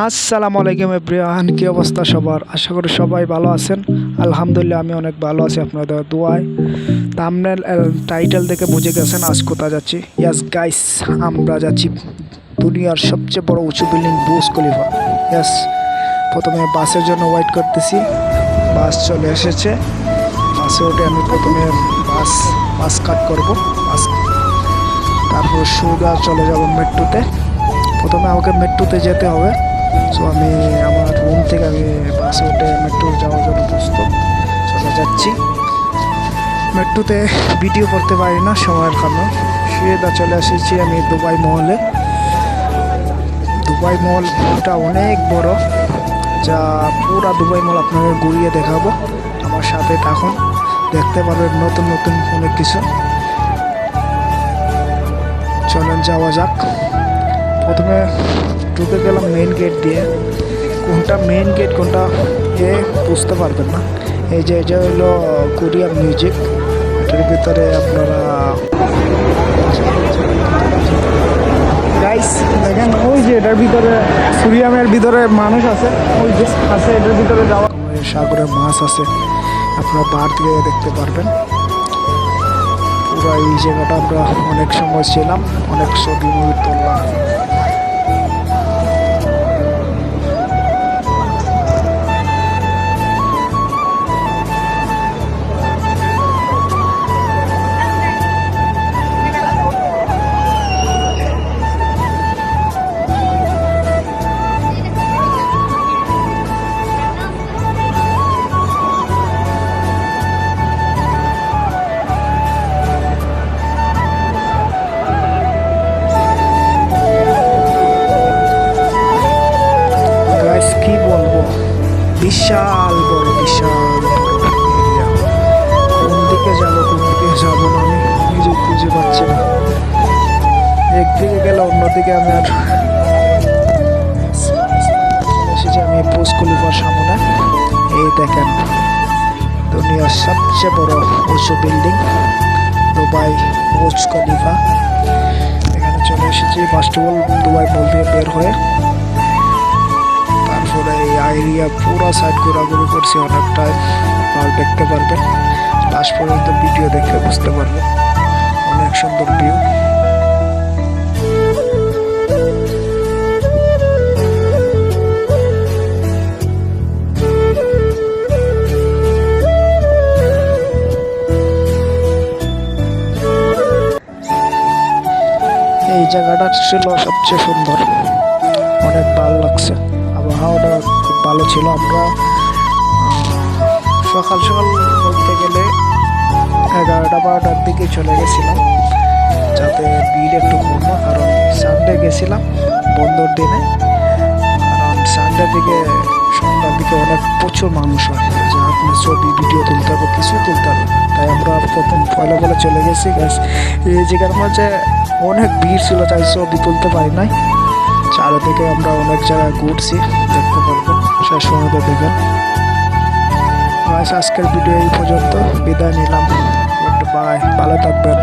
আসসালামু আলাইকুম এভরিওয়ান, কী অবস্থা সবার? আশা করি সবাই ভালো আছেন। আলহামদুলিল্লাহ, আমি অনেক ভালো আছি আপনাদের দোয়ায়। তামনেল টাইটেল দেখে বুঝে গেছেন আজ কোথায় যাচ্ছি। ইয়াস গাইস আমরা যাচ্ছি দুনিয়ার সবচেয়ে বড় উঁচু বিল্ডিং বুস খলিফা ইয়াস প্রথমে বাসের জন্য ওয়েট করতেছি। বাস চলে এসেছে। বাসে উঠে আমি প্রথমে বাস বাস কাট করব। বাস তারপর সোজা চলে যাব মেট্রোতে। প্রথমে আমাকে মেট্রোতে যেতে হবে। সো আমি আমার রুম থেকে আমি বাসে উঠে মেট্রো যাওয়ার জন্য প্রস্তুত। চলে যাচ্ছি। মেট্রোতে ভিডিও করতে পারি না, সময়ের কারণে। শুয়েদা চলে এসেছি আমি দুবাই মহলে। দুবাই মহলটা অনেক বড়, যা পুরা দুবাই মহল আপনাদের ঘুরিয়ে দেখাবো। আমার সাথে থাকুন, দেখতে পারবেন নতুন নতুন অনেক কিছু। চলেন, যাওয়া যাক। প্রথমে ঢুকে গেলাম মেইন গেট দিয়ে। কোনটা মেইন গেট কোনটা এ, বুঝতে পারবেন না। এই যে এটা হলো কোরিয়ান মিউজিক এটার ভিতরে আপনারা গাইস দেখেন, ওই যে এটার ভিতরে সুরিয়ামের ভিতরে মানুষ আছে। ওই যে আছে, এটার ভিতরে যাওয়া। সাগরে মাছ আছে। আপনারা বার থেকে দেখতে পারবেন। পুরো এই জায়গাটা আমরা অনেক সময় ছিলাম, অনেক ছবি মুভি তুললাম। বিশাল বড় বিশাল বড়। কোন দিকে যাব, কোন দিকে যাব আমি নিজে খুঁজে পাচ্ছি না। একদিকে গেলে অন্যদিকে আমি আর এসেছি আমি পোস খলিফার সামনে, এই দেখেন দুনিয়ার সবচেয়ে বড় উঁচু বিল্ডিং, দুবাই বুজ খলিফা এখানে চলে এসেছি first of all Dubai mall থেকে বের হয়ে। এরিয়া পুরো সাইড ঘোরাঘুরি করছি অনেকটাই। আর দেখতে পারবেন, লাস্ট পর্যন্ত ভিডিও দেখে বুঝতে পারবেন। অনেক সুন্দর ভিউ এই জায়গাটা ছিল সবচেয়ে সুন্দর। অনেক ভালো লাগছে। আবহাওয়াটা খুব ভালো ছিল আমরা। সকাল সকাল বলতে গেলে এগারোটা বারোটার দিকে চলে গেছিলাম। যাতে ভিড় একটু কম না, কারণ সানডে গেছিলাম বন্ধর দিনে। কারণ সানডের দিকে, সন্ধ্যার দিকে অনেক প্রচুর মানুষ হয় যে আপনি ছবি ভিডিও তুলতে হবে কিছু তুলতে হবে তাই আমরা প্রথম ফলে ফলে চলে গেছি গ্যাস এই জায়গার মাঝে অনেক ভিড় ছিল, তাই ছবি তুলতে পারি নাই। চারিদিকে আমরা অনেক জায়গায় ঘুরছি, দেখতে পারবেন শেষ পর্যন্ত দেখবেন। আজকের ভিডিও এই পর্যন্ত। বিদায় নিলাম। বাই ভালো থাকবেন।